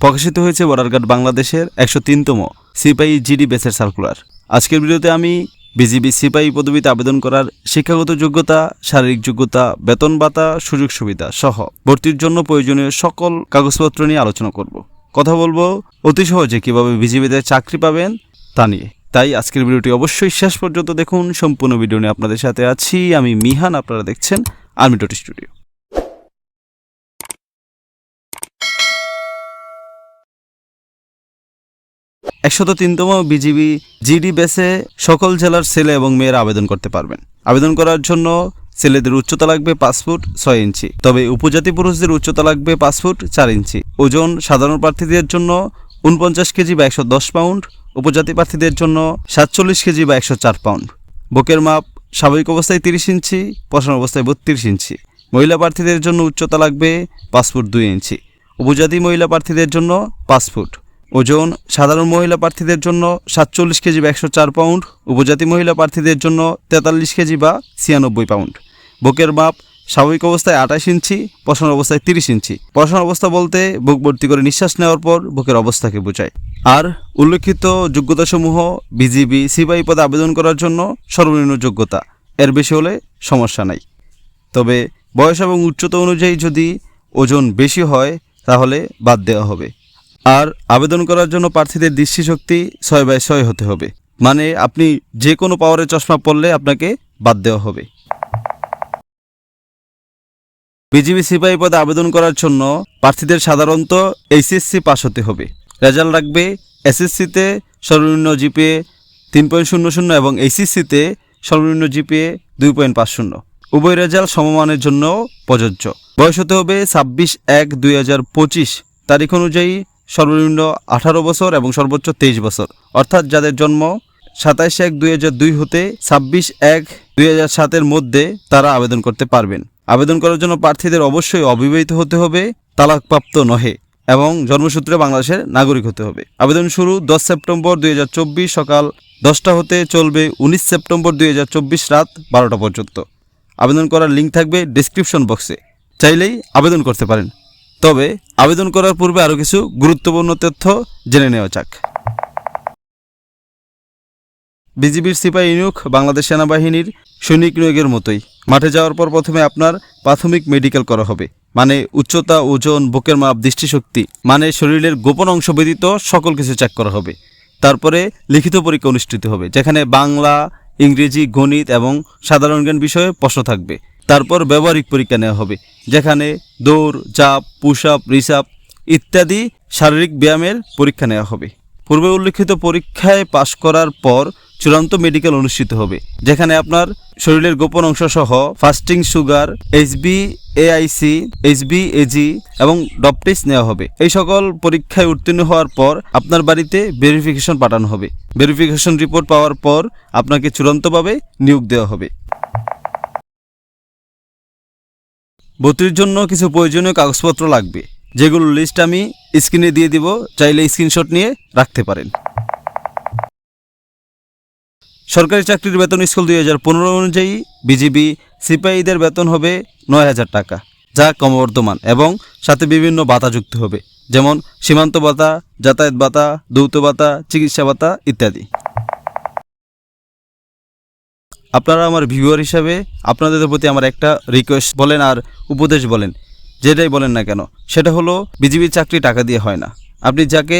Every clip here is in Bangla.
প্রকাশিত হয়েছে বর্ডারগার্ড বাংলাদেশের একশো তিনতম সিপাই জিডি বেসের সার্কুলার। আজকের ভিডিওতে আমি বিজিবি সিপাই পদবিতে আবেদন করার শিক্ষাগত যোগ্যতা, শারীরিক যোগ্যতা, বেতন ভাতা, সুযোগ সুবিধা সহ ভর্তির জন্য প্রয়োজনীয় সকল কাগজপত্র নিয়ে আলোচনা করব। কথা বলব অতি সহজে কীভাবে বিজিবিতে চাকরি পাবেন তা নিয়ে। তাই আজকের ভিডিওটি অবশ্যই শেষ পর্যন্ত দেখুন। সম্পূর্ণ ভিডিও নিয়ে আপনাদের সাথে আছি। আমি মিহান, আপনারা দেখছেন আর্মি ডট স্টুডিও। একশত তিনতম বিজিবি জিডি বেসে সকল জেলার ছেলে এবং মেয়েরা আবেদন করতে পারবেন। আবেদন করার জন্য ছেলেদের উচ্চতা লাগবে পাঁচ ফুট ছয় ইঞ্চি। তবে উপজাতি পুরুষদের উচ্চতা লাগবে পাঁচ ফুট চার ইঞ্চি। ওজন সাধারণ প্রার্থীদের জন্য উনপঞ্চাশ কেজি বা একশো দশ পাউন্ড, উপজাতি প্রার্থীদের জন্য সাতচল্লিশ কেজি বা একশো চার পাউন্ড। বুকের মাপ স্বাভাবিক অবস্থায় তিরিশ ইঞ্চি পশন অবস্থায় বত্রিশ ইঞ্চি। মহিলা প্রার্থীদের জন্য উচ্চতা লাগবে পাঁচ ফুট দুই ইঞ্চি। উপজাতি মহিলা প্রার্থীদের জন্য পাঁচ ফুট। ওজন, সাধারণ মহিলা প্রার্থীদের জন্য সাতচল্লিশ কেজি বা একশো চার পাউন্ড, উপজাতি মহিলা প্রার্থীদের জন্য তেতাল্লিশ কেজি বা ছিয়ানব্বই পাউন্ড। বুকের মাপ, স্বাভাবিক অবস্থায় আঠাশ ইঞ্চি পশন অবস্থায় তিরিশ ইঞ্চি। পশন অবস্থা বলতে বুক ভর্তি করে নিঃশ্বাস নেওয়ার পর বুকের অবস্থাকে বোঝায়। আর উল্লেখিত যোগ্যতাসমূহ বিজিবি সিপাহী পদে আবেদন করার জন্য সর্বনিম্ন যোগ্যতা। এর বেশি হলে সমস্যা নাই। তবে বয়স এবং উচ্চতা অনুযায়ী যদি ওজন বেশি হয়, তাহলে বাদ দেওয়া হবে। আর আবেদন করার জন্য প্রার্থীদের দৃষ্টিশক্তি ছয় বাই ছয় হতে হবে। মানে আপনি যে কোনো পাওয়ারের চশমা পরলে আপনাকে বাদ দেওয়া হবে। বিজিবি সিপাহী পদে আবেদন করার জন্য প্রার্থীদের সাধারণত এইচএসসি পাস হতে হবে। রেজাল্ট রাখবে এসএসসিতে সর্বনিম্ন জিপিএ তিন পয়েন্ট শূন্য শূন্য এবং এইচএসসিতে সর্বনিম্ন জিপিএ দুই পয়েন্ট পাঁচ শূন্য। উভয় রেজাল্ট সমমানের জন্য প্রযোজ্য। বয়স হতে হবে ছাব্বিশ এক দুই হাজার পঁচিশ। তারিখ অনুযায়ী সর্বনিম্ন আঠারো বছর এবং সর্বোচ্চ তেইশ বছর। অর্থাৎ যাদের জন্ম সাতাইশ এক দুই হাজার দুই হতে ছাব্বিশ এক দুই হাজার সাতের মধ্যে তারা আবেদন করতে পারবেন। আবেদন করার জন্য প্রার্থীদের অবশ্যই অবিবাহিত হতে হবে, তালাকপ্রাপ্ত নহে এবং জন্মসূত্রে বাংলাদেশের নাগরিক হতে হবে। আবেদন শুরু দশ সেপ্টেম্বর দুই হাজার চব্বিশ সকাল দশটা হতে চলবে উনিশ সেপ্টেম্বর দুই হাজার চব্বিশ রাত বারোটা পর্যন্ত। আবেদন করার লিঙ্ক থাকবে ডিসক্রিপশন বক্সে। চাইলেই আবেদন করতে পারেন। তবে আবেদন করার পূর্বে আরও কিছু গুরুত্বপূর্ণ তথ্য জেনে নেওয়া যাক। বিজিবির সিপাহী নিয়োগ বাংলাদেশ সেনাবাহিনীর সৈনিক নিয়োগের মতোই। মাঠে যাওয়ার পর প্রথমে আপনার প্রাথমিক মেডিকেল করা হবে। মানে উচ্চতা, ওজন, বুকের মাপ, দৃষ্টিশক্তি মানে শরীরের গোপন অংশ ব্যতীত সকল কিছু চেক করা হবে। তারপরে লিখিত পরীক্ষা অনুষ্ঠিত হবে, যেখানে বাংলা, ইংরেজি, গণিত এবং সাধারণ জ্ঞান বিষয়ে প্রশ্ন থাকবে। তারপর ব্যবহারিক পরীক্ষা নেওয়া হবে, যেখানে দৌড় জাপ পুশ আপ রিসাপ ইত্যাদি শারীরিক ব্যায়ামের পরীক্ষা নেওয়া হবে। পূর্বে উল্লেখিত পরীক্ষায় পাশ করার পর চূড়ান্ত মেডিকেল অনুষ্ঠিত হবে, যেখানে আপনার শরীরের গোপন অংশ সহ fasting sugar HB AIC HB AG এবং ডপটিস নেওয়া হবে। এই সকল পরীক্ষায় উত্তীর্ণ হওয়ার পর আপনার বাড়িতে ভেরিফিকেশন পাঠানো হবে। ভেরিফিকেশন রিপোর্ট পাওয়ার পর আপনাকে চূড়ান্তভাবে নিয়োগ দেওয়া হবে। ভর্তির জন্য কিছু প্রয়োজনীয় কাগজপত্র লাগবে। যেগুলোর লিস্ট আমি স্ক্রিনে দিয়ে দিব, চাইলে স্ক্রিনশট নিয়ে রাখতে পারেন। সরকারি চাকরির বেতন স্কুল দুই হাজার পনেরো অনুযায়ী বিজিবি সিপাহীদের বেতন হবে নয় হাজার টাকা, যা ক্রমবর্ধমান এবং সাথে বিভিন্ন ভাতা যুক্ত হবে, যেমন সীমান্ত ভাতা, যাতায়াত ভাতা দৌত ভাতা, চিকিৎসা ভাতা ইত্যাদি। আপনারা আমার ভিউয়ার হিসাবে আপনাদের প্রতি আমার একটা রিকোয়েস্ট বলেন আর উপদেশ বলেন, যেটাই বলেন না কেন, সেটা হলো বিজিবির চাকরি টাকা দিয়ে হয় না। আপনি যাকে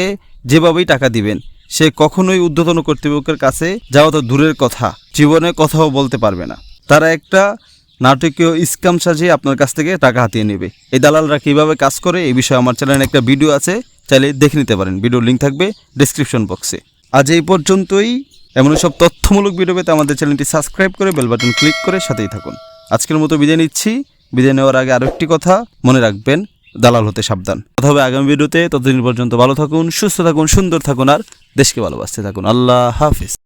যেভাবেই টাকা দিবেন, সে কখনোই ঊর্ধ্বতন কর্তৃপক্ষের কাছে যাওয়া তো দূরের কথা, জীবনে কথাও বলতে পারবে না। তারা একটা নাটকীয় স্কাম সাজিয়ে আপনার কাছ থেকে টাকা হাতিয়ে নেবে। এই দালালরা কীভাবে কাজ করে, এই বিষয়ে আমার চ্যানেলে একটা ভিডিও আছে, চাইলে দেখে নিতে পারেন। ভিডিও লিঙ্ক থাকবে ডিসক্রিপশন বক্সে আজ এই পর্যন্তই। এমন সব তথ্যমূলক ভিডিও পেতে আমাদের চ্যানেলটি সাবস্ক্রাইব করে বেল বাটন ক্লিক করে সাথেই থাকুন। আজকের মতো বিদায় নিচ্ছি। বিদায় নেওয়ার আগে আরও একটি কথা মনে রাখবেন, দালাল হতে সাবধান। কথা হবে আগামী ভিডিওতে ততদিন পর্যন্ত ভালো থাকুন, সুস্থ থাকুন, সুন্দর থাকুন আর দেশকে ভালোবাসতে থাকুন। আল্লাহ হাফিজ।